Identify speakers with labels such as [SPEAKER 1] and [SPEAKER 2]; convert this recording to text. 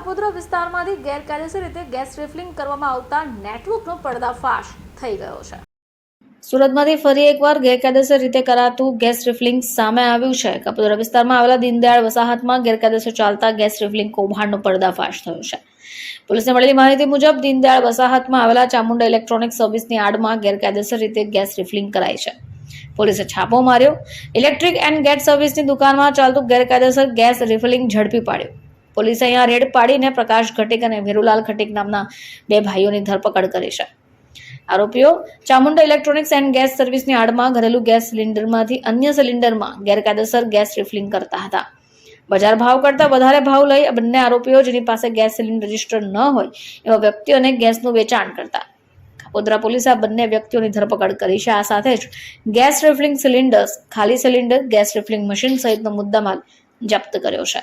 [SPEAKER 1] કાપોદ્રા વિસ્તારમાંથી ગેરકાયદેસર રીતે ગેસ રિફિલિંગ કરવામાં આવતા નેટવર્કનો પર્દાફાશ થઈ ગયો છે. સુરતમાંથી ફરી એકવાર ગેરકાયદેસર રીતે કરાતું ગેસ રિફિલિંગ સામે આવ્યું છે. કપોદરા વિસ્તારમાં આવેલા દીનદયાળ વસાહતમાં ગેરકાયદેસર ચાલતા ગેસ રિફિલિંગ કૌભાંડનો પર્દાફાશ થયો છે. પોલીસને મળેલી માહિતી મુજબ દીનદયાળ વસાહતમાં આવેલા ચામુંડા ઇલેક્ટ્રોનિક સર્વિસની આડમાં ગેરકાયદેસર રીતે ગેસ રિફિલિંગ કરાઈ છે. પોલીસે છાપો માર્યો. ઇલેક્ટ્રિક એન્ડ ગેસ સર્વિસની દુકાનમાં ચાલતું ગેરકાયદેસર ગેસ રિફિલિંગ ઝડપી પાડ્યું. પોલીસે અહીંયા રેડ પાડીને પ્રકાશ ઘટિક અને વેરુલાલ ઘટિક નામના બે ભાઈઓની ધરપકડ કરી છે. આરોપીઓ ચામુંડા ઇલેક્ટ્રોનિક્સ એન્ડ ગેસ સર્વિસની આડમાં ઘરેલું ગેસ સિલિન્ડરમાંથી અન્ય સિલિન્ડરમાં ગેરકાયદેસર ગેસ રિફિલિંગ કરતા હતા. બજાર ભાવ કરતાં વધારે ભાવ લઈ બંને આરોપીઓ જેની પાસે ગેસ સિલિન્ડર રજિસ્ટર ન હોય એવા વ્યક્તિઓને ગેસનું વેચાણ કરતા. કાપોદ્રા પોલીસે આ બંને વ્યક્તિઓની ધરપકડ કરી છે. આ સાથે જ ગેસ રિફિલિંગ સિલિન્ડર્સ, ખાલી સિલિન્ડર, ગેસ રિફિલિંગ મશીન સહિતનો મુદ્દામાલ જપ્ત કર્યો છે.